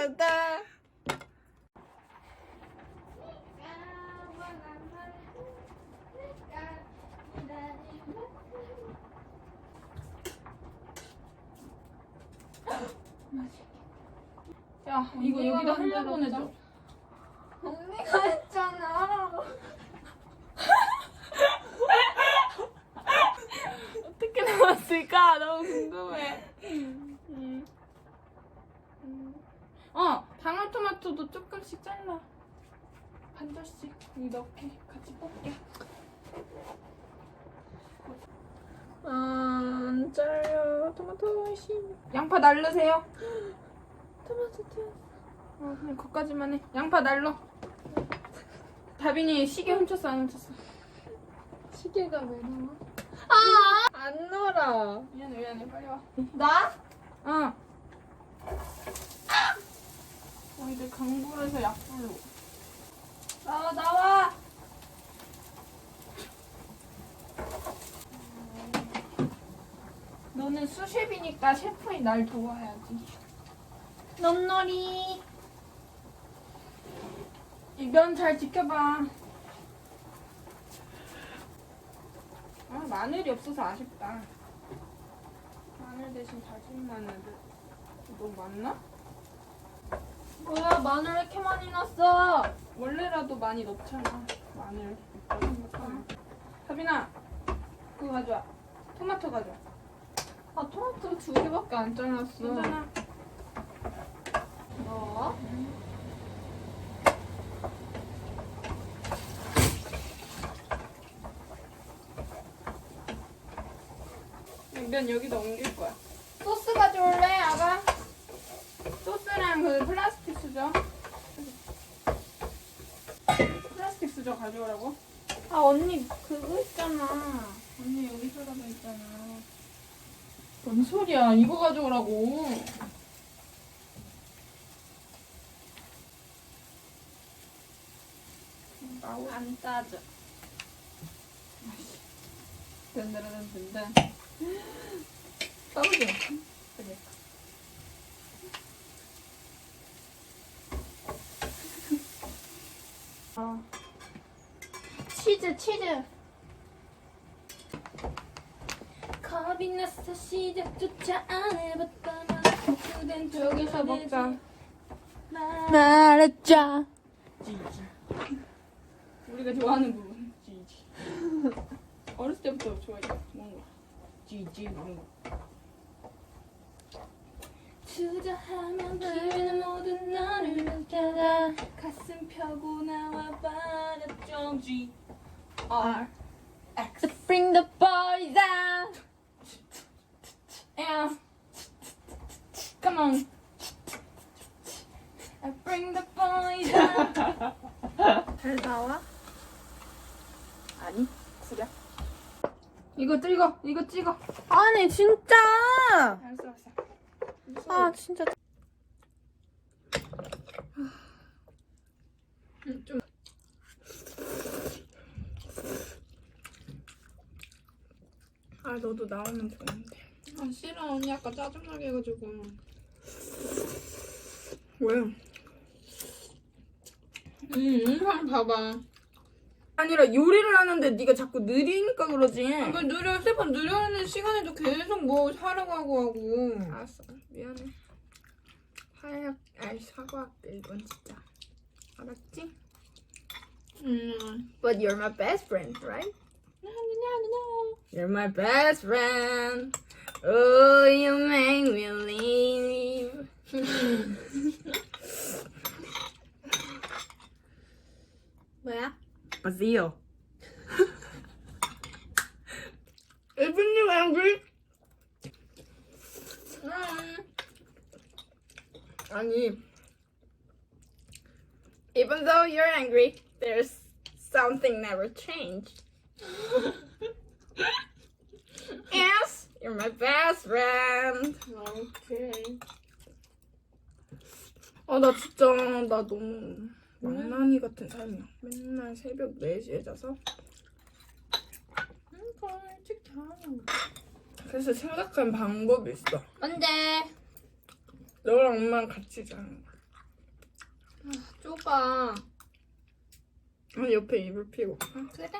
간다. 야, 이거 여기다 흘려보내줘. 조금씩 잘라. 반 절씩 여기 넣게 같이 뽑게 안 잘려. 토마토 씨 양파 날르세요. 토마토 튀었어 어 그냥 거기까지만 해. 양파 날러. 다빈이 시계 훔쳤어 안 훔쳤어? 시계가 왜 나와? 아, 안 놀아. 미안해 미안해. 빨리 와. 나? 어. 어, 이제 강불에서 약불로. 나와, 나와! 너는 수셰비니까 셰프인 날 도와야지. 넘놀이. 이 면 잘 지켜봐. 아, 마늘이 없어서 아쉽다. 마늘 대신 다진 마늘을. 너무 많나? 뭐야, 마늘 왜 이렇게 많이 넣었어? 원래라도 많이 넣잖아. 마늘. 사빈아, 그거 가져와. 토마토 가져와. 아, 토마토 두 개밖에 안 잘랐어. 괜찮아. 뭐? 면 여기다 옮길 거야. 소스 가져올래, 아가? 소스랑 그 플라스틱 수저. 플라스틱 수저 가져오라고? 아, 언니 그거 있잖아. 언니 여기 서라도 있잖아. 뭔 소리야? 이거 가져오라고. 나오. 안 짜져. 든든든든든. 떠오르. 그래. 아, 치즈, 치즈. 겁이 나서 시작조차 안 해봤다면 그댄 여기서 먹자. 말했자. 지지. 우리가 좋아하는 부분. 지지. 어렸을 때부터 좋아했다. 뭔가. 지지 거. 주저하면 기회는 모두 너를 맡겨라. 가슴 펴고 나와. G R X Bring the boys out. L. Come on. I bring the boys out. 잘 나와? 아니, 구려. 이거 찍어. 이거 찍어. 아니 진짜. 알았어, 알았어. 아 진짜. 음, 좀. 아 너도 나오면 좋은데. 아 싫어 언니 아까 짜증나게 해가지고. 왜? 음 영상 봐봐. 아니라 요리를 하는데 네가 자꾸 느리니까 그러지. 그 느려 세번 느려는 시간에도 계속 뭐 하라고 하고 하고. 알았어. 미안해. 하얗, 아이 사과할게 이건 진짜. 알았지? 음. But you're my best friend, right? You're my best friend. Oh, you make me leave. 뭐야? Bazil. Isn't you angry? 음. 아니. Even though you're angry, there's something never changed. Yes, you're my best friend. 오케이. 아, 나 진짜, 나 너무 망나니 같은 삶이야. 맨날 새벽 4시에 자서. 그러니까 일찍 자. 그래서 생각한 방법이 있어. 뭔데? 너랑 엄마랑 같이 자는 거야. 좁아. 아니 옆에 이불 피고. 그래?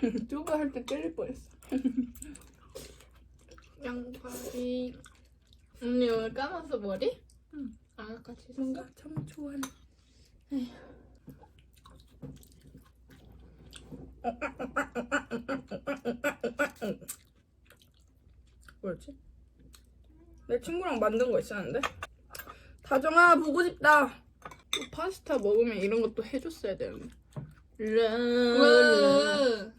좁아 할때 때릴 뻔했어. 양파리. 언니 오늘 감았어 머리? 응. 아 같이 뭔가 참 좋아하네. 뭐였지? 내 친구랑 만든 거 있었는데? 다정아 보고 싶다. 또 파스타 먹으면 이런 것도 해줬어야 되는데. 라. 으.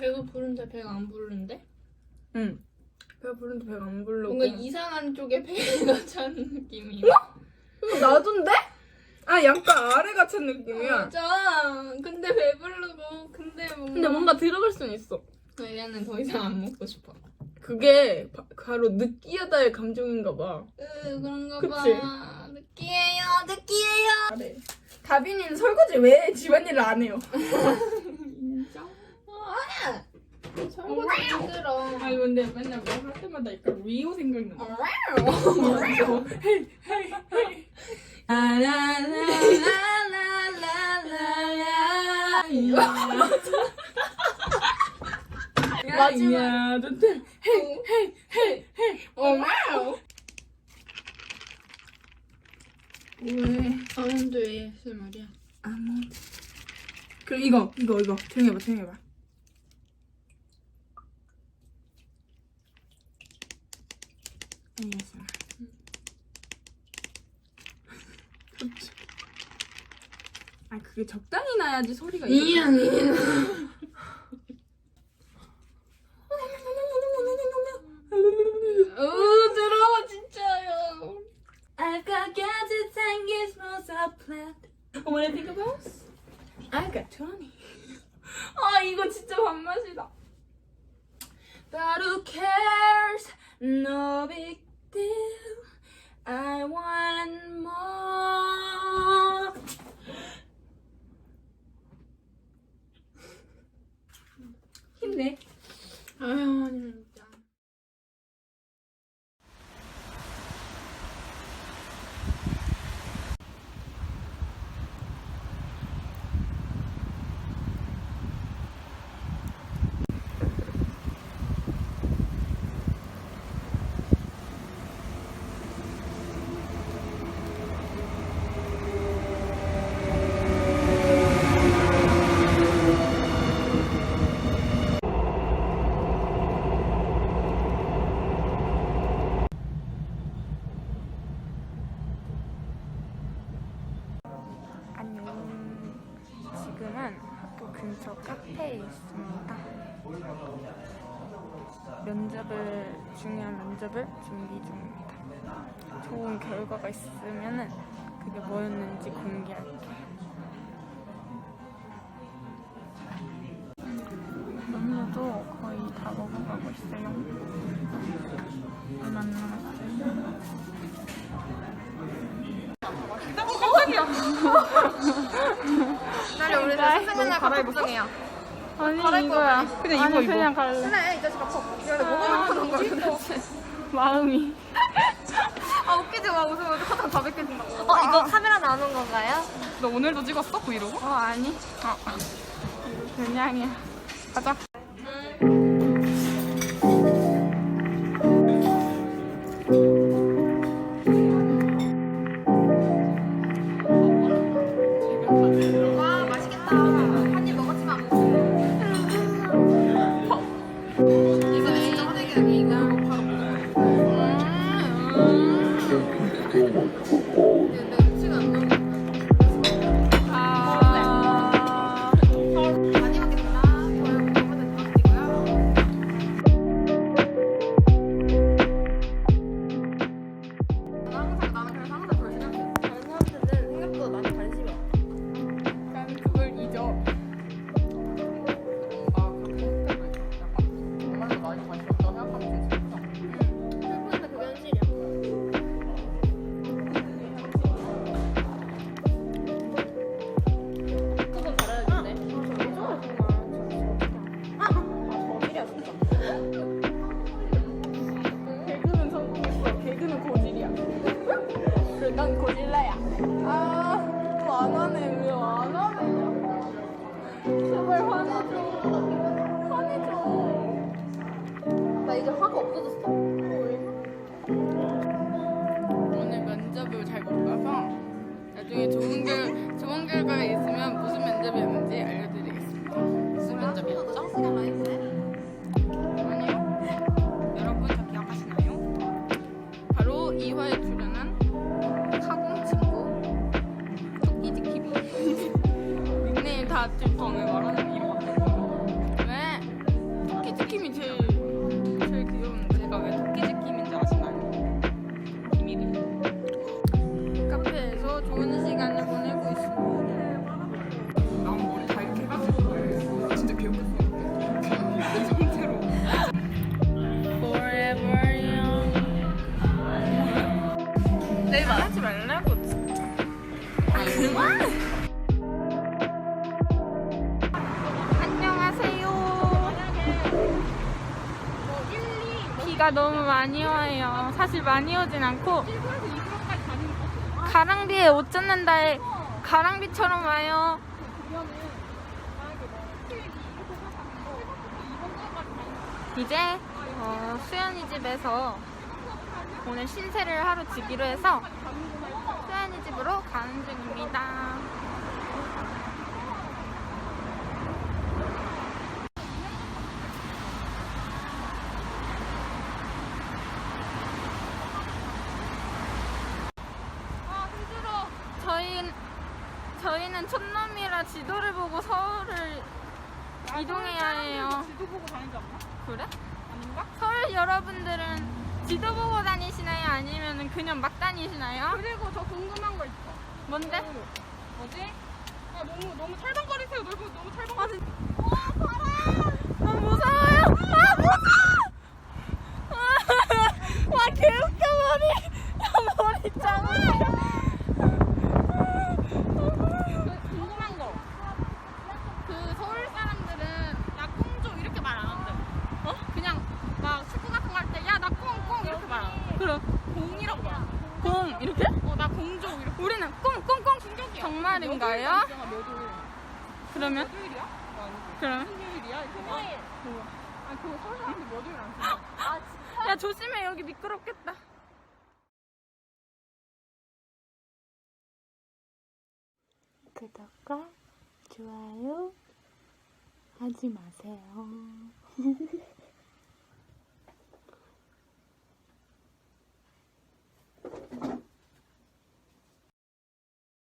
배가 부른데 배가 안 부르는데? 응. 배가 부른데 배가 안 부르고. 뭔가 이상한 쪽에 배가 찬 느낌이야. 이거 나도인데? 아 약간 아래가 찬 느낌이야. 맞아. 근데 배부르고 근데 뭔가 근데 뭔가 들어갈 수는 있어. 얘는 더 이상 안 먹고 싶어. 그게 바, 바로 느끼하다의 감정인가 봐. 으 그런가 그치? 봐. 느끼해요, 느끼해요. 그래. 다빈이는 설거지 왜 집안일을 안 해요? 설거지 힘들어. 아니 근데 맨날 뭐 할 때마다 약간 리오 생각나. 라라라라라라라. 마지막 헤이 헤이 헤이 헤이 어마우 왜 아몬드에 쓸 말이야. 아몬드 그럼 이거 이거 이거 조용히 해봐 조용히 해봐 알겠어 그렇지. 아 그게 적당히 나야지 소리가 이야, 이야. 힘 면접을 준비 중입니다. 좋은 결과가 있으면은 그게 뭐였는지 공개할게요. 면접도 거의 다 먹어가고 있어요. 얼마 안 남았어요. 우리 구성이야. 아니 이거야. 그냥 이거 이거. 그냥 갈래. 그래 이 자식아 커. 야, 그런 거야 도대체. 마음이. 아 웃기지 마 웃으면 화장 다 벗겨진다고. 어 이거 카메라 나오는 건가요? 너 오늘도 찍었어 브이로그? 어 아니. 어. 그냥이야. 가자. 这个花果。 너무 많이 와요. 사실 많이 오진 않고 가랑비에 옷 젖는다에 가랑비처럼 와요. 이제 어, 수연이 집에서 오늘 신세를 하루 지기로 해서 수연이 집으로 가는 중입니다. 저희 저희는 촌놈이라 지도를 보고 서울을 이동해야 해요. 지도 보고 다니지 않나? 그래? 아닌가? 서울 여러분들은 지도 보고 다니시나요? 아니면 그냥 막 다니시나요? 그리고 저 궁금한 거 있어. 뭔데? 뭐지? 아 너무 너무 철렁거리세요. 너무 너무 아, 철렁거리. 진짜. 아니야? 그러면? 매도일이야? 뭐 그러면? 생일이야? 생일. 아, 그거 서울 사람들 목요일 안 쓰나? 아, 진짜? 야, 조심해. 여기 미끄럽겠다. 구독과 좋아요 하지 마세요.